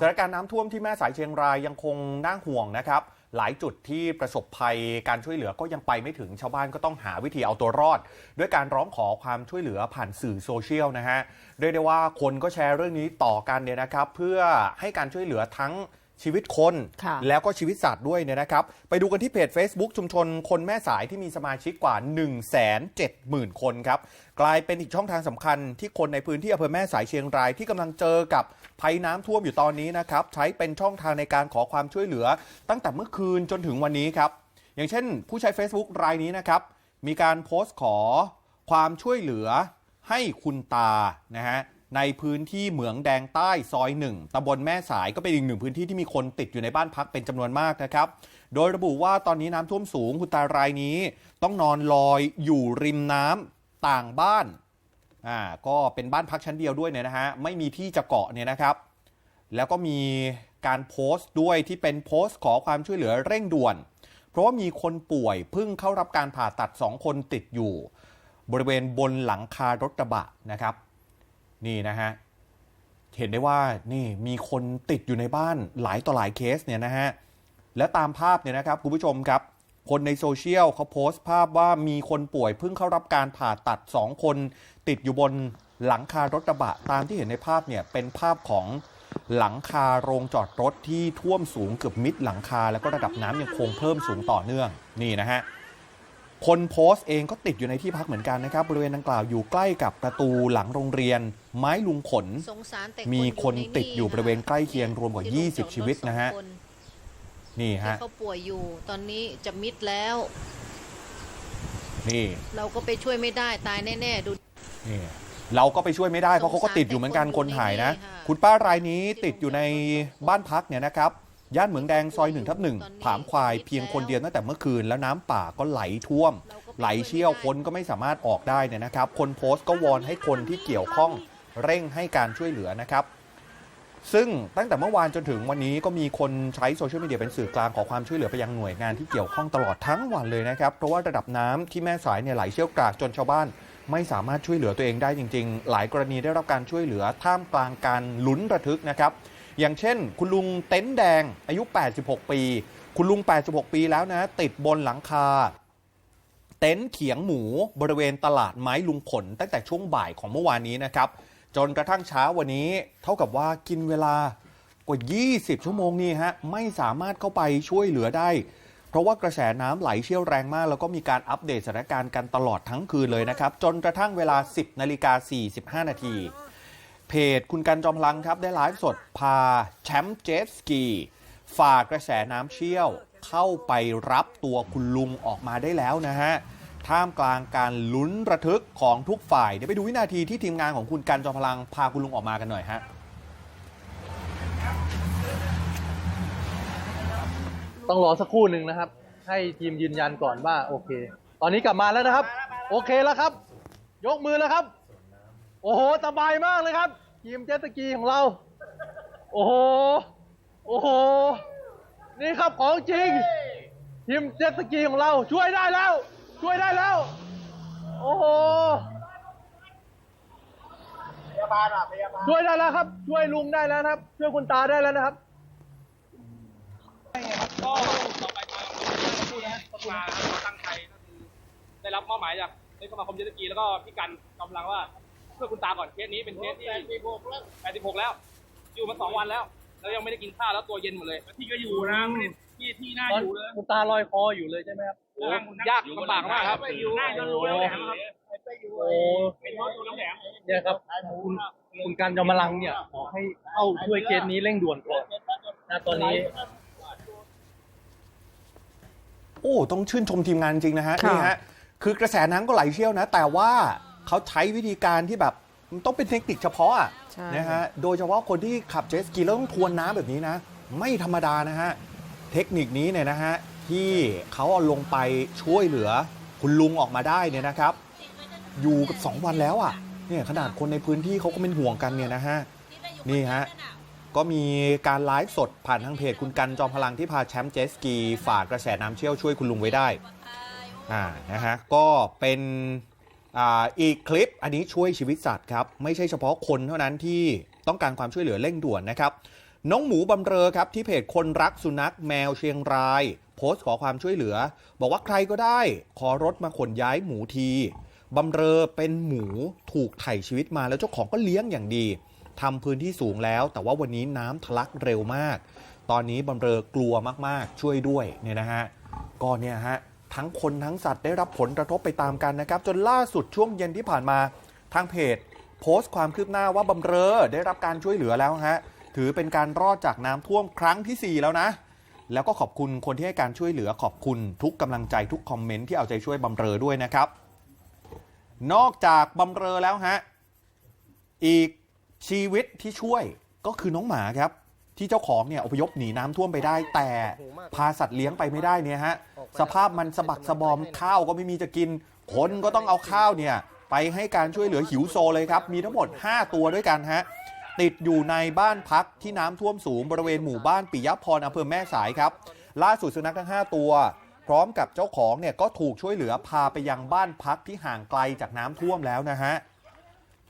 สถานการณ์น้ำท่วมที่แม่สายเชียงรายยังคงน่าห่วงนะครับ หลายจุดที่ประสบภัยการช่วยเหลือก็ยังไปไม่ถึงชาวบ้านก็ต้องหาวิธีเอาตัวรอด ด้วยการร้องขอความช่วยเหลือผ่านสื่อโซเชียลนะฮะเรียกได้ว่าคนก็แชร์เรื่องนี้ต่อกันเนี่ยนะครับ เพื่อให้การช่วยเหลือทั้ง ชีวิตคนค่ะแล้วก็ชีวิตสัตว์ด้วยเนี่ยนะครับ ไปดูกันที่เพจ Facebook ชุมชนคนแม่สายที่มีสมาชิกกว่า 1 7 0 0 0 0 คนครับ กลายเป็นอีกช่องทางสำคัญที่คนในพื้นที่อำเภอแม่สายเชียงรายที่กำลังเจอกับภัยน้ำท่วมอยู่ตอนนี้นะครับ ใช้เป็นช่องทางในการขอความช่วยเหลือ ตั้งแต่เมื่อคืนจนถึงวันนี้ครับ อย่างเช่น ผู้ใช้ Facebook รายนี้นะครับ มีการโพสต์ขอความช่วยเหลือให้คุณตานะฮะ ในพื้นที่เหมืองแดงใต้ซอยหนึ่งตำบลแม่สายก็เป็นอีกหนึ่งพื้นที่ที่มีคนติดอยู่ในบ้านพักเป็นจำนวนมากนะครับ โดยระบุว่าตอนนี้น้ำท่วมสูงคุณตารายนี้ ต้องนอนลอยอยู่ริมน้ำต่างบ้านอ่าก็เป็นบ้านพักชั้นเดียวด้วยเนี่ยนะฮะไม่มีที่จะเกาะเนี่ยนะครับ แล้วก็มีการโพสต์ด้วยที่เป็นโพสต์ขอความช่วยเหลือเร่งด่วน เพราะว่ามีคนป่วยเพิ่งเข้ารับการผ่าตัด 2 คนติดอยู่ บริเวณบนหลังคารถกระบะนะครับ นี่นะฮะ เห็นได้ว่านี่มีคนติดอยู่ในบ้านหลายต่อหลายเคสเนี่ยนะฮะ และตามภาพเนี่ยนะครับคุณผู้ชมครับ คนในโซเชียลเขาโพสต์ภาพว่ามีคนป่วยเพิ่งเข้ารับการผ่าตัด 2 คนติดอยู่บนหลังคารถกระบะตามที่เห็นในภาพเนี่ยเป็นภาพของหลังคาโรงจอดรถที่ท่วมสูงเกือบมิดหลังคา แล้วก็ระดับน้ำยังคงเพิ่มสูงต่อเนื่องนี่นะฮะ คนโพสต์เองก็ติดอยู่ในที่พักเหมือนกันนะครับ บริเวณดังกล่าวอยู่ใกล้กับประตูหลังโรงเรียน ไม้ลุงขนสงสารแต่มีคนอยู่ใติดอยู่บริเวณใกล้เคียงรวมกว่าที่ลง20 ชีวิตนะฮะจอดรถสองคนี่ที่ฮะเขาป่วยอยู่ตอนนี้จะมิดแล้ว นี่ เราก็ไปช่วยไม่ได้ตายแน่ๆดูนี่เราก็ไปช่วยไม่ได้เพราะเขาก็ติดอยู่เหมือนกันสงสารคนถ่ายนะแต่คนอยู่ในนี่ค่ะคุณป้ารายนี้ติดอยู่ในบ้านพักเนี่ยนะครับ ย่านเหมืองแดงซอยหนึ่งทับหนึ่งตอนนี้ผามควายเพียงคนเดียวตั้งแต่เมื่อคืน แล้วน้ำป่าก็ไหลท่วมเราก็ปไหลเชี่ยวคนก็ไม่สามารถออกได้เนี่ยนะครับ คนโพสต์ก็วอนให้คนที่เกี่ยวข้องเร่งให้การช่วยเหลือนะครับ ซึ่งตั้งแต่เมื่อวานจนถึงวันนี้ก็มีคนใช้โซเชียลมีเดียเป็นสื่อกลางขอความช่วยเหลือไปยังหน่วยงานที่เกี่ยวข้องตลอดทั้งวันเลยนะครับ เพราะว่าระดับน้ำที่แม่สายเนี่ยไหลเชี่ยวกรากจนชาวบ้านไม่สามารถช่วยเหลือตัวเองได้จริง ๆ หลายกรณีได้รับการช่วยเหลือท่ามกลางการลุ้นระทึกนะครับ อย่างเช่น คุณลุงเต็นท์แดงอายุ 86 ปี คุณลุง 86 ปีแล้วนะ ติดบนหลังคา เต็นท์เขียงหมูบริเวณตลาดไม้ลุงผล ตั้งแต่ช่วงบ่ายของเมื่อวานนี้นะครับ จนกระทั่งเช้าวันนี้ เท่ากับว่ากินเวลากว่า 20 ชั่วโมงนี่ฮะไม่สามารถเข้าไปช่วยเหลือได้ เพราะว่ากระแสน้ำไหลเชี่ยวแรงมาก แล้วก็มีการอัปเดตสถานการณ์กันตลอดทั้งคืนเลยนะครับ จนกระทั่งเวลา 10นาฬิกา45นาที เพจคุณกันจอมพลังครับ ได้ไลฟ์สดพาแชมป์เจตสกี ฝ่ากระแสน้ำเชี่ยว เข้าไปรับตัวคุณลุงออกมาได้แล้วนะฮะ ท่ามกลางการลุ้นระทึกของทุกฝ่าย เดี๋ยวไปดูวินาทีที่ทีมงานของคุณกันจอมพลังพาคุณลุงออกมากันหน่อยฮะ ต้องรอสักครู่หนึ่งนะครับ ให้ทีมยืนยันก่อนว่าโอเค ตอนนี้กลับมาแล้วนะครับ โอเคแล้วครับ ยกมือแล้วครับ โอ้โหสบายมากเลยครับทีมเจ็ตสกีของเรา โอ้โห โอ้โห นี่ครับของจริงทีมเจ็ตสกีของเราช่วยได้แล้ว ช่วยได้แล้ว โอ้โหพยาบาลอะพยาบาลช่วยได้แล้วครับ ช่วยลุงได้แล้วนะครับ ช่วยคุณตาได้แล้วนะครับก็ต่อไปทางผู้นะสภาตั้งใจก็คือได้รับมอบหมายจากนายกสมาคมเจ็ตสกีแล้วก็พี่กันกำลังว่า เพื่อคุณตาก่อนเคสนี้เป็นเคสที่86แล้ว86แล้ว อยู่มาสองวันแล้ว แล้วยังไม่ได้กินข้าวแล้วตัวเย็นหมดเลยพี่ก็อยู่นะไม่ได้ที่ที่น่าตอนอยู่เลยคุณตาลอยคออยู่เลยใช่ไหมครับโอ้ยากลำบากมากครับอยู่น่าจะรู้แล้วแหลมครับโอ้เป็นเพราะตัวน้ำแหลมเนี่ยครับคุณคุณการจอมพลังเนี่ยขอให้เข้าช่วยเคสนี้เร่งด่วนก่อนนะตอนนี้โอ้ ต้องชื่นชมทีมงานจริงนะฮะค่ะนี่ฮะ คือกระแสน้ำก็ไหลเชี่ยวนะ แต่ว่า เขาใช้วิธีการที่แบบมันต้องเป็นเทคนิคเฉพาะอะใช่ นะฮะ โดยเฉพาะคนที่ขับเจ็ตสกีแล้วต้องทวนน้ำแบบนี้นะ ไม่ธรรมดานะฮะ เทคนิคนี้เนี่ยนะฮะ ที่เขาเอาลงไปช่วยเหลือ คุณลุงออกมาได้เนี่ยนะครับ อยู่กับ 2 วันแล้วอะเนี่ยขนาดคนในพื้นที่เขาก็เป็นห่วงกันเนี่ยนะฮะ นี่ฮะ ก็มีการไลฟ์สดผ่านทางเพจคุณกันจอมพลังที่พาแชมป์เจตสกีฝ่ากระแสน้ำเชี่ยวช่วยคุณลุงไว้ได้ อ่า นะฮะ ก็เป็น อีกคลิปอันนี้ช่วยชีวิตสัตว์ครับ ไม่ใช่เฉพาะคนเท่านั้นที่ต้องการความช่วยเหลือเร่งด่วนนะครับ น้องหมูบำเรอครับ ที่เพจคนรักสุนัขแมวเชียงราย โพสต์ขอความช่วยเหลือ บอกว่าใครก็ได้ ขอรถมาขนย้ายหมูทีบำเรอเป็นหมูถูกไถ่ชีวิตมาแล้วเจ้าของก็เลี้ยงอย่างดีทำพื้นที่สูงแล้ว แต่ว่าวันนี้น้ำทะลักเร็วมาก ตอนนี้บำเรอกลัวมากๆ ช่วยด้วยเนี่ยนะฮะก็เนี่ยฮะ ทั้งคนทั้งสัตว์ได้รับผลกระทบไปตามกันนะครับ จนล่าสุดช่วงเย็นที่ผ่านมาทางเพจ โพสต์ความคืบหน้าว่าบำเรอได้รับการช่วยเหลือแล้วฮะถือเป็นการรอดจากน้ำท่วมครั้งทีสี่4 แล้วนะ แล้วก็ขอบคุณคนที่ให้การช่วยเหลือขอบคุณทุกกำลังใจทุกคอมเมนต์ที่เอาใจช่วยบำเรอด้วยนะครับ นอกจากบำเรอแล้วฮะอีกชีวิตที่ช่วยก็คือน้องหมาครับ ที่เจ้าของเนี่ยอพยพหนีน้ำท่วมไปได้ แต่พาสัตว์เลี้ยงไปไม่ได้เนี่ยฮะสภาพมันสะบักสะบอมข้าวก็ไม่มีจะกิน คนก็ต้องเอาข้าวเนี่ยไปให้การช่วยเหลือหิวโซเลยครับ มีทั้งหมด 5 ตัวด้วยกันฮะติดอยู่ในบ้านพักที่น้ำท่วมสูงบริเวณหมู่บ้านปิยพรอำเภอแม่สายครับ ล่าสุดสุนัขทั้ง 5 ตัว พร้อมกับเจ้าของเนี่ยก็ถูกช่วยเหลือพาไปยังบ้านพักที่ห่างไกลจากน้ำท่วมแล้วนะฮะ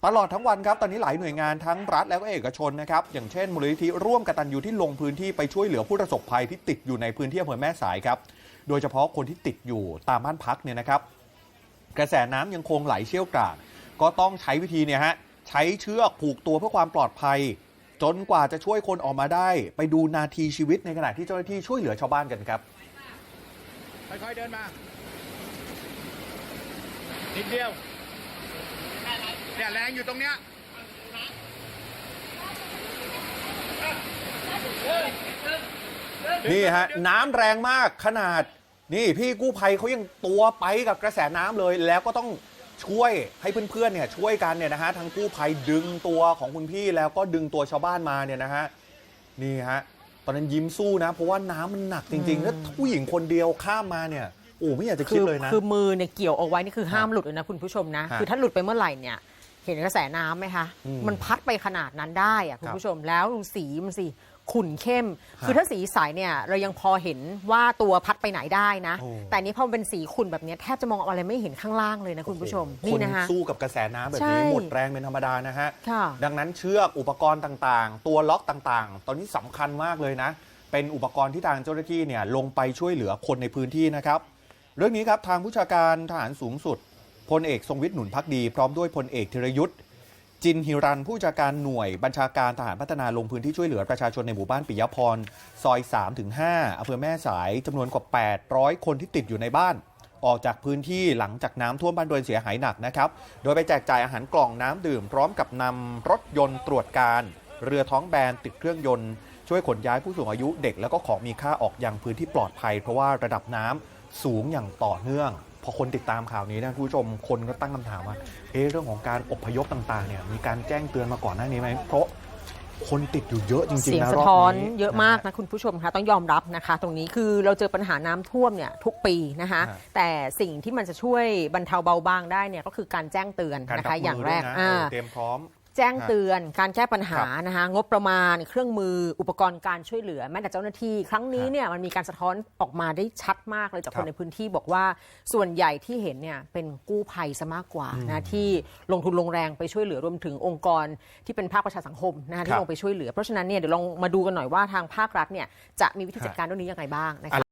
ตลอดทั้งวันครับ ตอนนี้หลายหน่วยงานทั้งรัฐและก็เอกชนนะครับ อย่างเช่นมูลนิธิร่วมกตัญญูที่ลงพื้นที่ไปช่วยเหลือผู้ประสบภัยที่ติดอยู่ในพื้นที่อำเภอแม่สายครับ โดยเฉพาะคนที่ติดอยู่ตามบ้านพักเนี่ยนะครับ กระแสน้ำยังคงไหลเชี่ยวกรากก็ต้องใช้วิธีเนี่ยฮะใช้เชือกผูกตัวเพื่อความปลอดภัย จนกว่าจะช่วยคนออกมาได้ ไปดูนาทีชีวิตในขณะที่เจ้าหน้าที่ช่วยเหลือชาวบ้านกันครับค่อยๆเดินมานิดเดียว เนี่ยแรงอยู่ตรงเนี้ยนี่ฮะน้ำแรงมากขนาด นี่พี่กู้ภัยเขายังตัวไปกับกระแสน้ำเลย แล้วก็ต้องช่วยให้เพื่อนๆเนี่ยช่วยกันเนี่ยนะฮะทั้งกู้ภัยดึงตัวของคุณพี่แล้วก็ดึงตัวชาวบ้านมาเนี่ยนะฮะนี่ฮะตอนนั้นยิ้มสู้นะ เพราะว่าน้ำมันหนักจริงๆแล้วผู้หญิงคนเดียวข้ามมาเนี่ยโอ้ไม่อยากจะคิดเลยนะคือมือเนี่ยเกี่ยวเอาไว้นี่คือห้ามหลุดเลยนะคุณผู้ชมนะฮะคือถ้าหลุดไปเมื่อไหร่เนี่ย เห็นกระแสน้ำไหมคะ อืมมันพัดไปขนาดนั้นได้อะคุณครับผู้ชมแล้วดูสีมันสิขุ่นเข้ม ฮะคือถ้าสีใสเนี่ยเรายังพอเห็นว่าตัวพัดไปไหนได้นะ โอ้ แต่อันนี้พอมันเป็นสีขุ่นแบบเนี้ยแทบจะมองอะไรไม่เห็นข้างล่างเลยนะคุณผู้ชมคนี่นนะคะ สู้กับกระแสน้ำแบบใช่นี้หมดแรงเป็นธรรมดานะฮะ ค่ะ ดังนั้นเชือกอุปกรณ์ต่างๆ ตัวล็อกต่างๆ ตอนนี้สำคัญมากเลยนะ เป็นอุปกรณ์ที่ทางเจ้าหน้าที่เนี่ยลงไปช่วยเหลือคนในพื้นที่นะครับ เรื่องนี้ครับทางผู้ชาการทหารสูงสุด พลเอกทรงวิทย์หนุนพักดี พร้อมด้วยพลเอกธีรยุทธ์จินฮิรันผู้จัดการหน่วยบัญชาการทหารพัฒนาลงพื้นที่ช่วยเหลือประชาชนในหมู่บ้านปิยพร ซอย3-5อำเภอแม่สายจำนวนกว่า 800 คนที่ติดอยู่ในบ้าน ออกจากพื้นที่หลังจากน้ำท่วมบ้านเรือนเสียหายหนักนะครับ โดยไปแจกจ่ายอาหารกล่องน้ำดื่ม พร้อมกับนำรถยนต์ตรวจการ เรือท้องแบนติดเครื่องยนต์ ช่วยขนย้ายผู้สูงอายุเด็ก แล้วก็ของมีค่าออกยังพื้นที่ปลอดภัย เพราะว่าระดับน้ำสูงอย่างต่อเนื่อง พอคนติดตามข่าวนี้นะคุณผู้ชมคนก็ตั้งคำถามว่าเอ๊ะเรื่องของการอพยพต่างๆเนี่ยมีการแจ้งเตือนมาก่อนหน้านี้ไหมเพราะคนติดอยู่เยอะจริงๆเสียงนะสะรอบท้อนนี้เยอะมากนะคุณผู้ชมคะต้องยอมรับนะคะ ตรงนี้คือเราเจอปัญหาน้ำท่วมเนี่ยทุกปีนะคะฮะแต่สิ่งที่มันจะช่วยบรรเทาเบาบางได้เนี่ยก็คือการแจ้งเตือนการนะรับคะมือย่างแรกด้วยนะอ่าเออเตรียมพร้อม แจ้งเตือนการแก้ปัญหาครับนะคะงบประมาณเครื่องมืออุปกรณ์การช่วยเหลือแม้แต่เจ้าหน้าที่ ครั้งนี้เนี่ยมันมีการสะท้อนออกมาได้ชัดมากเลยจากคครับนในพื้นที่บอกว่าส่วนใหญ่ที่เห็นเนี่ยเป็นกู้ภัยซะมากกว่านะที่ลงทุนลงแรงไปช่วยเหลือรวมถึงองค์กรที่เป็นภาคประชาสังคมนะคะครัที่บลงไปช่วยเหลือเพราะฉะนั้นเนี่ยเดี๋ยวลองมาดูกันหน่อยว่าทางภาครัฐเนี่ยจะมีวิธีฮะจัดการเรื่องนี้ยังไงบ้างนะคะ